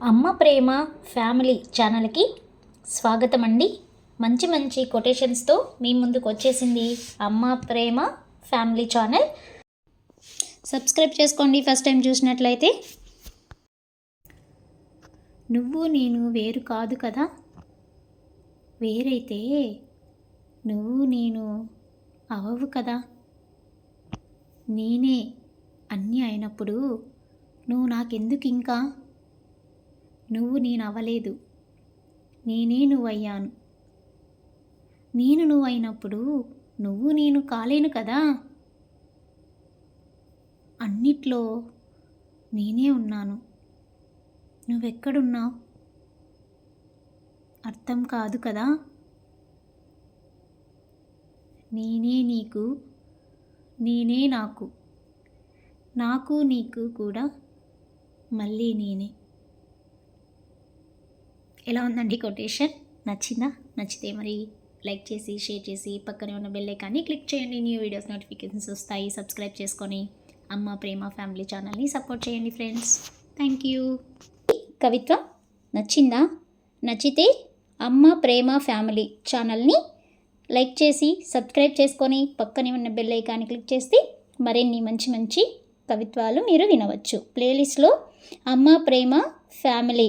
అమ్మ ప్రేమ ఫ్యామిలీ ఛానల్కి స్వాగతం అండి మంచి మంచి కొటేషన్స్తో మీ ముందుకు వచ్చేసింది Amma Prema family channel. Subscribe చేసుకోండి ఫస్ట్ టైం చూసినట్లయితే. నువ్వు నేను వేరు కాదు కదా? వేరైతే నువ్వు నేను అవవు కదా? నేనే అన్నీ అయినప్పుడు నువ్వు నాకెందుకు ఇంకా నువ్వు నేను అవ్వలేదు నేనే నువ్వయ్యాను. నేను నువ్వు అయినప్పుడు నువ్వు నేను కాలేను కదా? అన్నిట్లో నేనే ఉన్నాను. నువ్వెక్కడున్నావు? అర్థం కాదు కదా? నేనే నీకు నేనే నాకు. నాకు నీకు కూడా మళ్ళీ నేనే. ఎలా ఉందండి కొటేషన్? నచ్చిందా? నచ్చితే మరి లైక్ చేసి షేర్ చేసి పక్కనే ఉన్న బెల్ ఐకాన్ని క్లిక్ చేయండి. న్యూ వీడియోస్ నోటిఫికేషన్స్ వస్తాయి. సబ్స్క్రైబ్ చేసుకొని అమ్మ ప్రేమ ఫ్యామిలీ ఛానల్ని సపోర్ట్ చేయండి ఫ్రెండ్స్ థ్యాంక్ యూ కవిత్వ నచ్చిందా? నచ్చితే అమ్మ ప్రేమ ఫ్యామిలీ ఛానల్ని లైక్ చేసి సబ్స్క్రైబ్ చేసుకొని పక్కనే ఉన్న బెల్ ఐకాన్ని క్లిక్ చేస్తే మరిన్ని మంచి మంచి కవిత్వాలు మీరు వినవచ్చు. ప్లేలిస్ట్లో అమ్మ ప్రేమ ఫ్యామిలీ